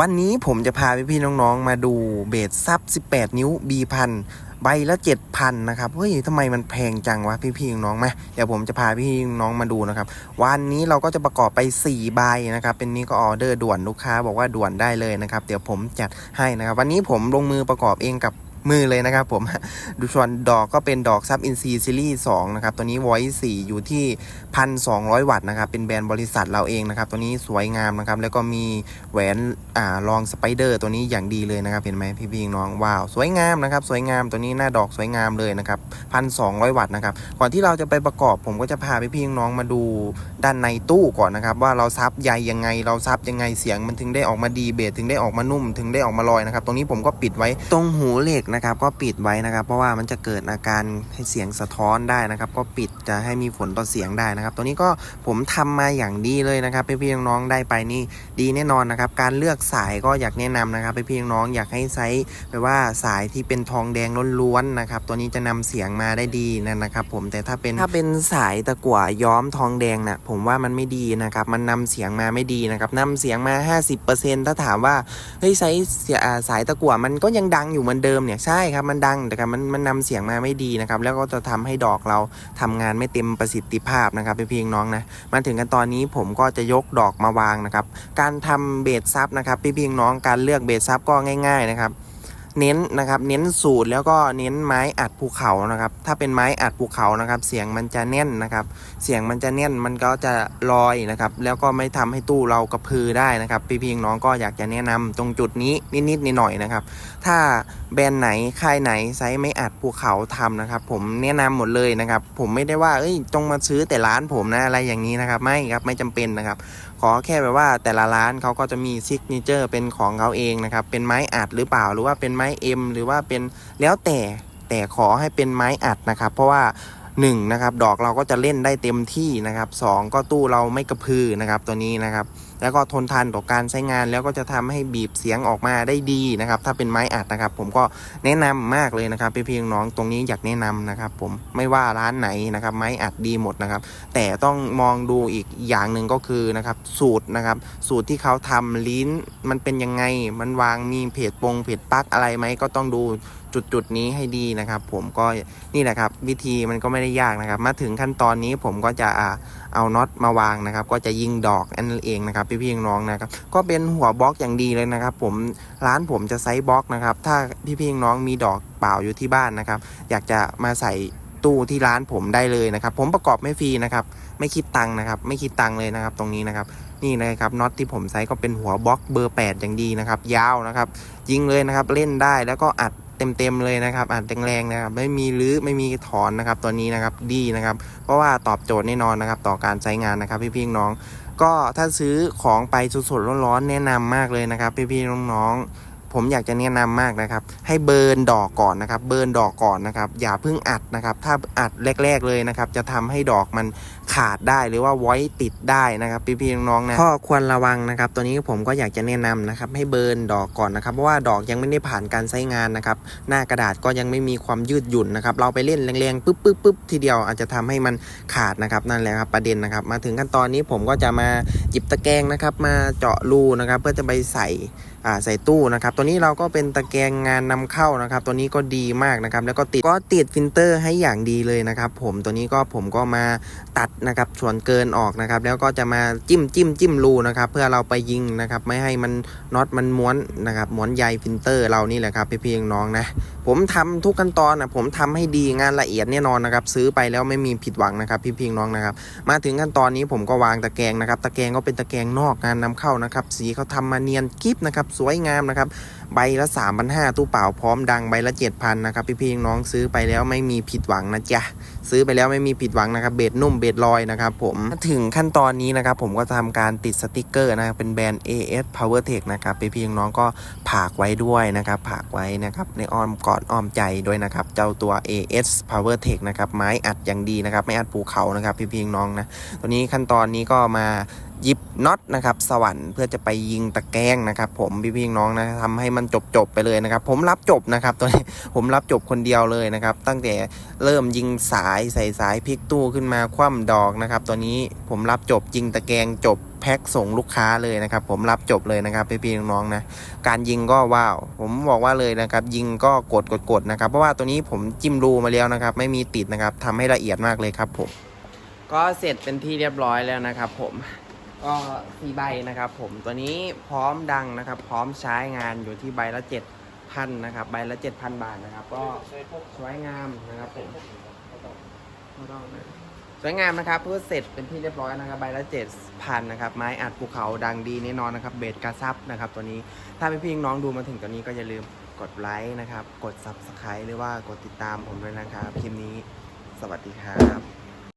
วันนี้ผมจะพาพี่ๆน้องๆ มาดูเบสซับ 18 นิ้ว B พันใบละ 7,000 นะครับ เฮ้ยทำไมมันแพงจังวะพี่ๆน้องๆมาเดี๋ยวผมจะพาพี่น้องมาดูนะครับ วันนี้เราก็จะประกอบไป 4 ใบนะครับ เป็นนี้ก็ออเดอร์ด่วนลูกค้าบอกว่าด่วนได้เลยนะครับ เดี๋ยวผมจัดให้นะครับ วันนี้ผมลงมือประกอบเองกับ มือเลยนะครับผม ดูส่วนดอกก็เป็นดอกซับอินซีซีรีส์2นะครับ ตัวนี้ไว้4อยู่ที่ 1,200 วัตต์นะครับ เป็นแบรนด์บริษัทเราเองนะครับ ตัวนี้สวยงามนะครับ แล้วก็มีแหวนอ่ารองสไปเดอร์ตัวนี้อย่างดีเลยนะครับ เห็นไหมพี่พี่น้อง ว้าว สวยงามนะครับ สวยงามตัวนี้หน้าดอกสวยงามเลยนะครับ 1,200 วัตต์นะครับ ก่อนที่เราจะไปประกอบผมก็จะพาพี่พี่น้องมาดูด้านในตู้ก่อนนะครับ ว่าเราซับใยยังไง เราซับยังไง เสียงมันถึงได้ออกมาดีเบสถึงได้ออกมานุ่ม ถึงได้ออกมาลอยนะครับ ตรงนี้ผมก็ปิดไว้ตรงหูเหล็กนะครับ ก็ปิดไว้นะครับ เพราะว่ามันจะเกิดอาการให้เสียงสะท้อนได้นะครับ ก็ปิดจะให้มีผลต่อเสียงได้นะครับ ตัวนี้ก็ผมทำมาอย่างดีเลยนะครับพี่พี่ๆน้องๆได้ไปนี่ดีแน่นอนนะครับ การเลือกสายก็อยากแนะนำนะครับพี่พี่ๆน้องๆอยากให้ใช้แบบว่าสายที่เป็นทองแดงล้วนๆนะครับ ตัวนี้จะนำเสียงมาได้ดีนั่นะครับ ผมแต่ถ้าเป็นถ้าเป็นสายตะกั่วย้อมทองแดงนะผมว่ามันไม่ดีนะครับ มันนำเสียงมาไม่ดีนะครับนำเสียงมา 50%ถ้าถามว่าเฮ้ยไซส์เสียสายตะกั่วมันก็ยังดังอยู่เหมือนเดิมเนี่ยใช่ครับมันดังแต่ครับมันมันนำเสียงมาไม่ดีนะครับ แล้วก็จะทำให้ดอกเราทำงานไม่เต็มประสิทธิภาพนะครับพี่ๆน้องนะมาถึงกันตอนนี้ผมก็จะยกดอกมาวางนะครับ การทำเบสซับนะครับพี่ๆน้องการเลือกเบสซับก็ง่าย ๆนะครับ เน้นนะครับ เน้นสูตรแล้วก็เน้นไม้อัดภูเขานะครับ ถ้าเป็นไม้อัดภูเขานะครับ เสียงมันจะแน่นนะครับ เสียงมันจะแน่นมันก็จะลอยนะครับ แล้วก็ไม่ทำให้ตู้เรากระพือได้นะครับพี่พี่น้องก็อยากจะแนะนำตรงจุดนี้นิดๆหน่อยๆนะครับ ถ้าแบรนด์ไหนค่ายไหนไซส์ไม่อัดภูเขาทำนะครับ ผมแนะนำหมดเลยนะครับ ผมไม่ได้ว่าเอ้ยจงมาซื้อแต่ร้านผมนะอะไรอย่างนี้นะครับ ไม่ครับไม่จำเป็นนะครับขอแค่แบบว่าแต่ละร้านเขาก็จะมีซิกเนเจอร์เป็นของเขาเองนะครับเป็นไม้อัดหรือเปล่าหรือว่าเป็นไม้เอ็มหรือว่าเป็นแล้วแต่แต่ขอให้เป็นไม้อัดนะครับ เพราะว่าหนึ่งนะครับดอกเราก็จะเล่นได้เต็มที่นะครับสองก็ตู้เราไม่กระพือนะครับตัวนี้นะครับ แล้วก็ทนทานต่อการใช้งานแล้วก็จะทำให้บีบเสียงออกมาได้ดีนะครับ ถ้าเป็นไม้อัดนะครับ ผมก็แนะนำมากเลยนะครับพี่ๆน้องตรงนี้อยากแนะนำนะครับ ผมไม่ว่าร้านไหนนะครับไม้อัดดีหมดนะครับ แต่ต้องมองดูอีกอย่างหนึ่งก็คือนะครับสูตรนะครับ สูตรที่เขาทำลิ้นมันเป็นยังไงมันวางมีเพจปงเพจปักอะไรไหมก็ต้องดู จุดจุดๆนี้ให้ดีนะครับ ผมก็นี่แหละครับ วิธีมันก็ไม่ได้ยากนะครับ มาถึงขั้นตอนนี้ผมก็จะเอาน็อตมาวางนะครับ ก็จะยิงดอกอันนั้นเองนะครับ พี่ๆน้องๆนะครับ ก็เป็นหัวบล็อกอย่างดีเลยนะครับ ผมร้านผมจะไซส์บล็อกนะครับ ถ้าพี่ๆน้องๆมีดอกเปล่าอยู่ที่บ้านนะครับ อยากจะมาใส่ตู้ที่ร้านผมได้เลยนะครับ ผมประกอบไม่ฟรีนะครับ ไม่คิดตังค์นะครับ ไม่คิดตังค์เลยนะครับ ตรงนี้นะครับ นี่นะครับน็อตที่ผมใช้ก็เป็นหัวบล็อกเบอร์ 8 อย่างดีนะครับ ยาวนะครับ ยิงเลยนะครับ เล่นได้แล้วก็อัด เต็มๆเลยนะครับอัดแรงๆนะครับไม่มีรื้อไม่มีถอนนะครับตัวนี้นะครับดีนะครับ เพราะว่าตอบโจทย์แน่นอนนะครับ ต่อการใช้งานนะครับพี่ๆน้องก็ถ้าซื้อของไปสดๆร้อนๆแนะนำมากเลยนะครับพี่ๆน้องๆ ผมอยากจะแนะนำมากนะครับ ให้เบิร์นดอกก่อนนะครับ เบิร์นดอกก่อนนะครับ อย่าเพิ่งอัดนะครับ ถ้าอัดแรก ๆเลยนะครับ จะทำให้ดอกมันขาดได้หรือว่าไว้ติดได้นะครับ พี่ๆน้องๆนะข้อควรระวังนะครับ ตัวนี้ผมก็อยากจะแนะนำนะครับ ให้เบิร์นดอกก่อนนะครับเพราะว่าดอกยังไม่ได้ผ่านการใช้งานนะครับ หน้ากระดาษก็ยังไม่มีความยืดหยุ่นนะครับ เราไปเล่นแรงๆปุ๊บปุ๊บปุ๊บทีเดียวอาจจะทำให้มันขาดนะครับนั่นแหละครับประเด็นนะครับ มาถึงขั้นตอนนี้ผมก็จะมาหยิบตะแกรงนะครับ มาเจาะรูนะครับ เพื่อจะไปใส่ ใส่ตู้นะครับตัวนี้เราก็เป็นตะแกรงงานนำเข้านะครับ ตัวนี้ก็ดีมากนะครับ แล้วก็ติดก็ติดฟิลเตอร์ให้อย่างดีเลยนะครับ ผมตัวนี้ก็ผมก็มาตัดนะครับส่วนเกินออกนะครับ แล้วก็จะมาจิ้มจิ้มจิ้มรูนะครับ เพื่อเราไปยิงนะครับ ไม่ให้มันน็อตมันม้วนนะครับม้วนใยฟิลเตอร์เรานี่แหละครับพี่พี่น้องนะ ผมทำทุกขั้นตอนนะผมทำให้ดีงานละเอียดแน่นอนนะครับ ซื้อไปแล้วไม่มีผิดหวังนะครับ พี่พี่น้องนะครับ มาถึงขั้นตอนนี้ผมก็วางตะแกรงนะครับ ตะแกรงก็เป็นตะแกรงนอกงานนำเข้านะครับ สีเขาทำมาเนียนกิฟนะครับสวยงามนะครับ ใบละ3 5 0 0ตู้เปล่าพร้อมดังใบละ7,000นะครับพี่ๆน้องซื้อไปแล้วไม่มีผิดหวังนะจ๊ะซื้อไปแล้วไม่มีผิดหวังนะครับเบสนุ่มเบสลอยนะครับผมถึงขั้นตอนนี้นะครับผมก็ทำการติดสติกเกอร์นะครับเป็นแบรนด์ AS PowerTech นะครับพี่ๆน้องก็ผากไว้ด้วยนะครับผากไว้นะครับในอ้อมกอดอ้อมใจด้วยนะครับเจ้าตัว AS PowerTech นะครับไม้อัดอย่างดีนะครับไม่อัดภูเขานะครับพี่ๆน้องนะตัวนี้ขั้นตอนนี้ก็มา ยิบน็อตนะครับสวรรค์เพื่อจะไปยิงตะแกรงนะครับ ผมพี่ๆน้องนะทำให้มันจบจบไปเลยนะครับ ผมรับจบนะครับตัวนี้ผมรับจบคนเดียวเลยนะครับ ตั้งแต่เริ่มยิงสายใส่สายพลิกตู้ขึ้นมาคว่ำดอกนะครับตัวนี้ผมรับจบยิงตะแกรงจบแพ็คส่งลูกค้าเลยนะครับ ผมรับจบเลยนะครับพี่ๆน้องๆนะการยิงก็ว้าว ผมบอกว่าเลยนะครับ ยิงก็กดกดกดนะครับ เพราะว่าตัวนี้ผมจิ้มรูมาแล้วนะครับ ไม่มีติดนะครับทำให้ละเอียดมากเลยครับผมก็เสร็จเป็นที่เรียบร้อยแล้วนะครับผม ก็สี่ใบนะครับ ผมตัวนี้พร้อมดังนะครับ พร้อมใช้งานอยู่ที่ใบละเจ็ดพันนะครับ ใบละเจ็ดพันบาทนะครับ ก็สวยงามนะครับผมไม่ต้องนะสวยงามนะครับเพื่อเสร็จเป็นที่เรียบร้อยนะครับ ใบละเจ็ดพันนะครับ ไม้อัดภูเขาดังดีแน่นอนนะครับ เบสกระซับนะครับ ตัวนี้ถ้าพี่พี่น้องดูมาถึงตัวนี้ก็อย่าลืมกดไลค์นะครับ กด subscribe หรือว่ากดติดตามผมด้วยนะครับคลิปนี้ สวัสดีครับ